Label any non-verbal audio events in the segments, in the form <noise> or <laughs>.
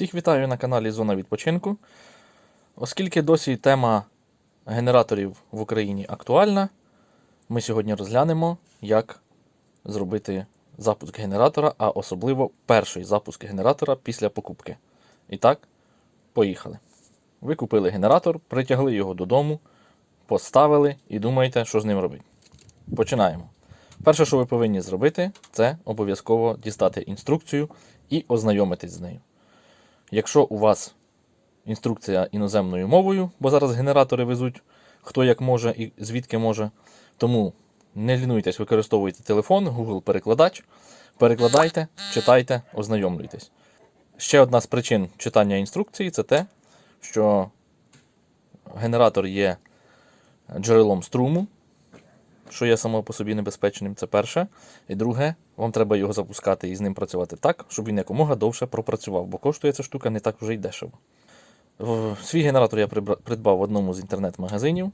Всіх вітаю на каналі Зона відпочинку. Оскільки досі тема генераторів в Україні актуальна, ми сьогодні розглянемо, як зробити запуск генератора, а особливо перший запуск генератора після покупки. І так, поїхали. Ви купили генератор, притягли його додому, поставили і думаєте, що з ним робити. Починаємо. Перше, що ви повинні зробити, це обов'язково дістати інструкцію і ознайомитись з нею. Якщо у вас інструкція іноземною мовою, бо зараз генератори везуть хто як може і звідки може, тому не лінуйтесь, використовуйте телефон, Google перекладач, перекладайте, читайте, ознайомлюйтесь. Ще одна з причин читання інструкції це те, що генератор є джерелом струму, що є само по собі небезпечним, це перше. І друге, вам треба його запускати і з ним працювати так, щоб він якомога довше пропрацював, бо коштує ця штука не так вже й дешево. Свій генератор я придбав в одному з інтернет-магазинів.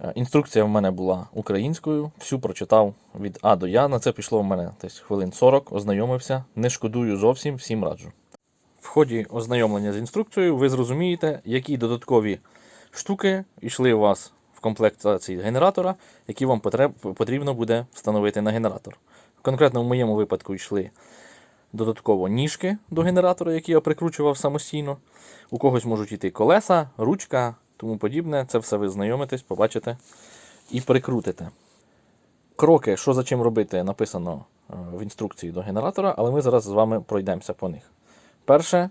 Е, Інструкція в мене була українською, всю прочитав від А до Я. На це пішло в мене десь хвилин 40, ознайомився. Не шкодую зовсім, всім раджу. В ході ознайомлення з інструкцією ви зрозумієте, які додаткові штуки йшли у вас в комплектації генератора, які вам потрібно буде встановити на генератор. Конкретно в моєму випадку йшли додатково ніжки до генератора, які я прикручував самостійно. У когось можуть йти колеса, ручка, тому подібне. Це все ви знайомитесь, побачите і прикрутите. Кроки, що за чим робити, написано е, в інструкції до генератора, але ми зараз з вами пройдемося по них. Перше,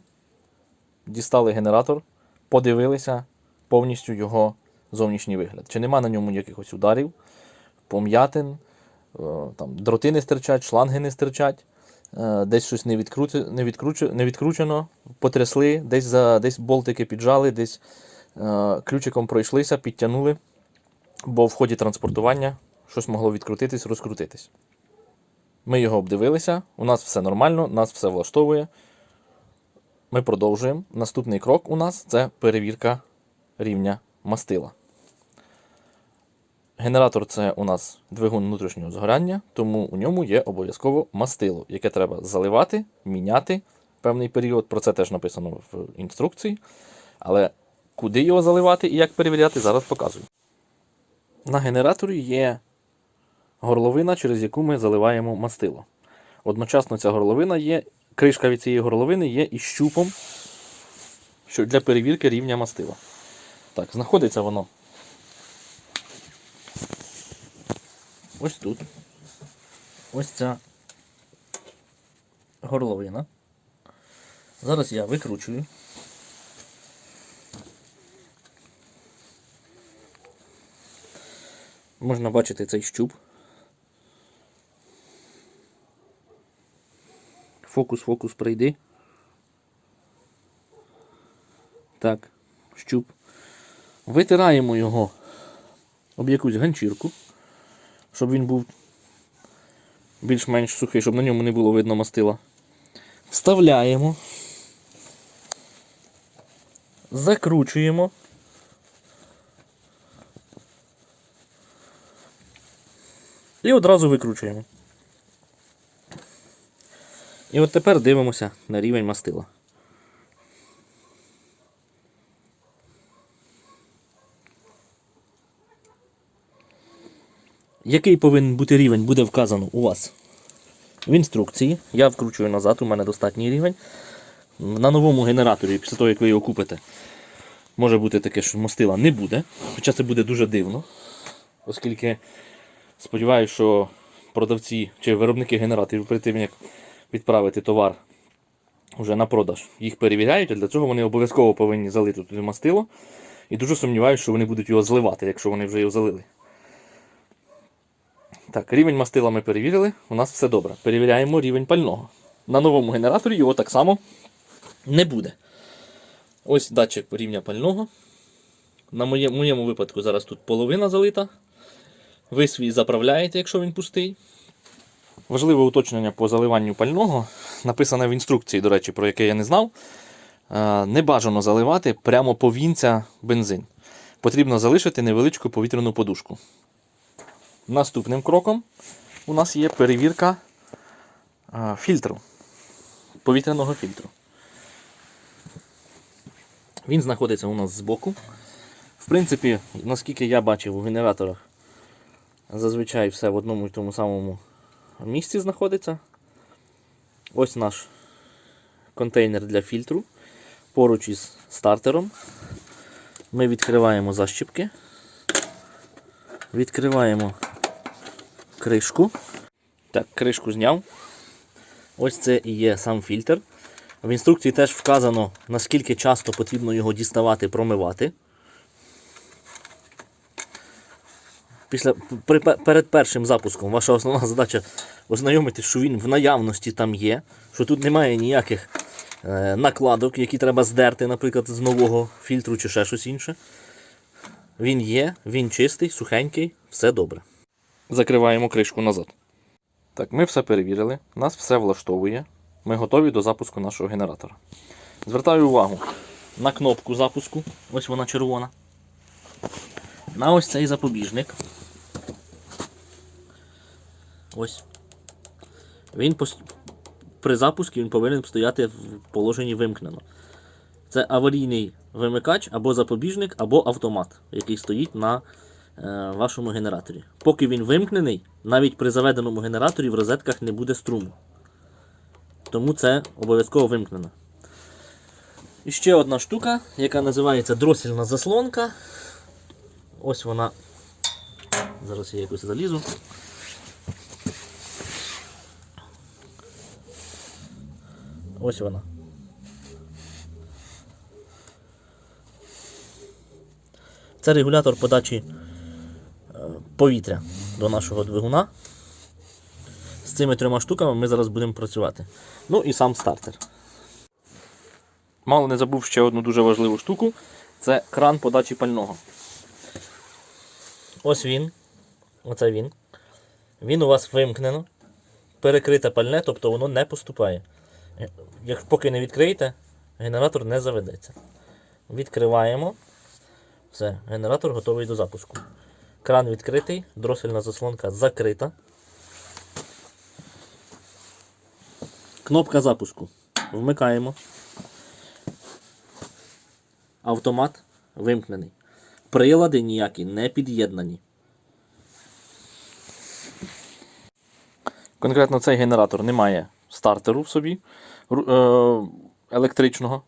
дістали генератор, подивилися повністю його зовнішній вигляд. Чи нема на ньому якихось ударів, пом'ятин, е, там, дроти не стирчать, шланги не стирчать, е, десь щось не, відкрути, не, відкручу, не відкручено, потрясли, десь, за, десь болтики піджали, десь е, ключиком пройшлися, підтягнули, бо в ході транспортування щось могло відкрутитись, розкрутитись. Ми його обдивилися, у нас все нормально, нас все влаштовує. Ми продовжуємо. Наступний крок у нас це перевірка рівня мастила. Генератор це у нас двигун внутрішнього згорання, тому у ньому є обов'язково мастило, яке треба заливати, міняти певний період. Про це теж написано в інструкції. Але куди його заливати і як перевіряти, зараз показую. На генераторі є горловина, через яку ми заливаємо мастило. Одночасно ця горловина є, кришка від цієї горловини є і щупом для перевірки рівня мастила. Так, знаходиться воно ось тут. Ось ця горловина. Зараз я викручую. Можна бачити цей щуп. Фокус, фокус прийди. Так, щуп. Витираємо його об якусь ганчірку, щоб він був більш-менш сухий, щоб на ньому не було видно мастила. Вставляємо. Закручуємо. І одразу викручуємо. І от тепер дивимося на рівень мастила. Який повинен бути рівень, буде вказано у вас в інструкції. Я вкручую назад, у мене достатній рівень. На новому генераторі, після того, як ви його купите, може бути таке, що мастила не буде. Хоча це буде дуже дивно, оскільки сподіваюся, що продавці чи виробники генераторів перед тим, як відправити товар вже на продаж, їх перевіряють, а для цього вони обов'язково повинні залити туди мастило. І дуже сумніваюся, що вони будуть його зливати, якщо вони вже його залили. Так, рівень мастила ми перевірили, у нас все добре. Перевіряємо рівень пального. На новому генераторі його так само не буде. Ось датчик рівня пального. На моє- моєму випадку зараз тут половина залита. Ви свій заправляєте, якщо він пустий. Важливе уточнення по заливанню пального. Написане в інструкції, до речі, про яке я не знав. Е, Не бажано заливати прямо по вінця бензин. Потрібно залишити невеличку повітряну подушку. Наступним кроком у нас є перевірка фільтру, повітряного фільтру. Він знаходиться у нас збоку. В принципі, наскільки я бачив у генераторах, зазвичай все в одному і тому самому місці знаходиться. Ось наш контейнер для фільтру поруч із стартером. Ми відкриваємо защіпки, відкриваємо кришку. Так, кришку зняв. Ось це і є сам фільтр. В інструкції теж вказано, наскільки часто потрібно його діставати, промивати. Після, при, перед першим запуском ваша основна задача <laughs> ознайомитись, що він в наявності там є, що тут немає ніяких е, накладок, які треба здерти, наприклад, з нового фільтру чи ще щось інше. Він є, він чистий, сухенький, все добре. Закриваємо кришку назад. Так, ми все перевірили, нас все влаштовує. Ми готові до запуску нашого генератора. Звертаю увагу на кнопку запуску, ось вона червона. На ось цей запобіжник. Ось. Він пос- при запуску він повинен стояти в положенні вимкнено. Це аварійний вимикач або запобіжник, або автомат, який стоїть на вашому генераторі. Поки він вимкнений, навіть при заведеному генераторі в розетках не буде струму. Тому це обов'язково вимкнено. І ще одна штука, яка називається дросільна заслонка. Ось вона. Зараз я якось залізу. Ось вона. Це регулятор подачі е, повітря до нашого двигуна. З цими трьома штуками ми зараз будемо працювати. Ну і сам стартер. Мало не забув ще одну дуже важливу штуку. Це кран подачі пального. Ось він. Оце він. Він у вас вимкнено. Перекрите пальне, тобто воно не поступає. Як поки не відкриєте, генератор не заведеться. Відкриваємо. Все, генератор готовий до запуску. Кран відкритий, дросельна заслонка закрита. Кнопка запуску. Вмикаємо. Автомат вимкнений. Прилади ніякі не під'єднані. Конкретно цей генератор не має стартеру в собі е, електричного.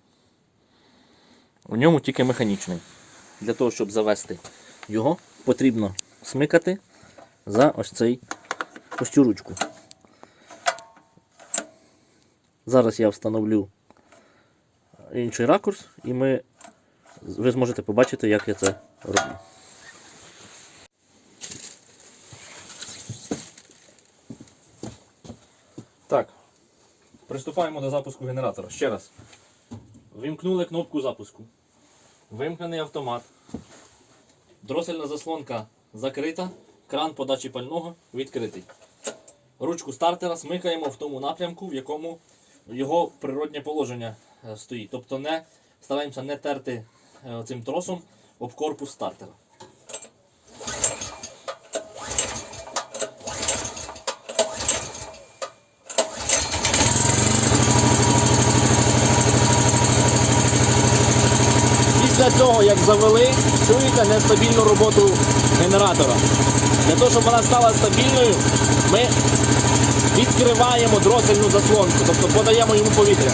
У ньому тільки механічний. Для того, щоб завести його, потрібно смикати за ось цей ось цю ручку. Зараз я встановлю інший ракурс, і ми, ви зможете побачити, як я це роблю. Так. Приступаємо до запуску генератора. Ще раз. Вимкнули кнопку запуску. Вимкнений автомат. Дросельна заслонка закрита. Кран подачі пального відкритий. Ручку стартера смикаємо в тому напрямку, в якому його природнє положення е, стоїть. Тобто не, стараємося не терти е, цим тросом об корпус стартера. Цього, як завели, чуєте нестабільну роботу генератора. Для того, щоб вона стала стабільною, ми відкриваємо дросельну заслонку, тобто подаємо йому повітря.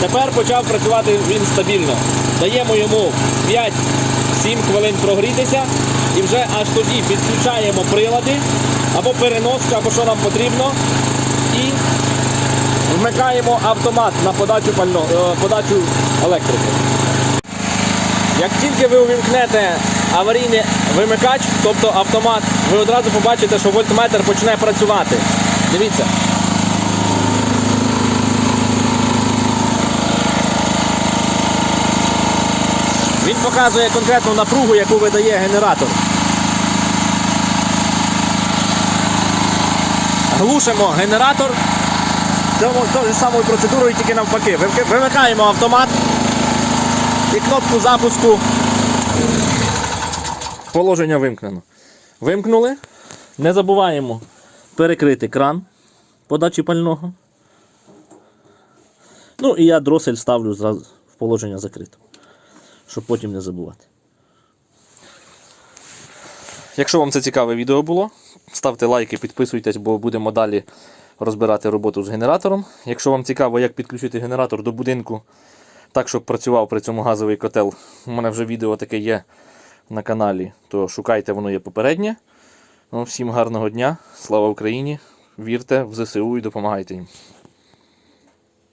Тепер почав працювати він стабільно. Даємо йому 5-7 хвилин прогрітися і вже аж тоді підключаємо прилади або переноску, або що нам потрібно. Вмикаємо автомат на подачу, пально, е, подачу електрики. Як тільки ви увімкнете аварійний вимикач, тобто автомат, ви одразу побачите, що вольтметр почне працювати. Дивіться. Він показує конкретну напругу, яку видає генератор. Глушимо генератор. Тою самою процедурою, тільки навпаки. Вимикаємо автомат і кнопку запуску. Положення вимкнено. Вимкнули. Не забуваємо перекрити кран подачі пального. Ну і я дросель ставлю зразу в положення закрите, щоб потім не забувати. Якщо вам це цікаве відео було, ставте лайки, підписуйтесь, бо будемо далі розбирати роботу з генератором. Якщо вам цікаво, як підключити генератор до будинку, так, щоб працював при цьому газовий котел, у мене вже відео таке є на каналі, то шукайте, воно є попереднє. Ну, всім гарного дня, слава Україні! Вірте в ЗСУ і допомагайте їм.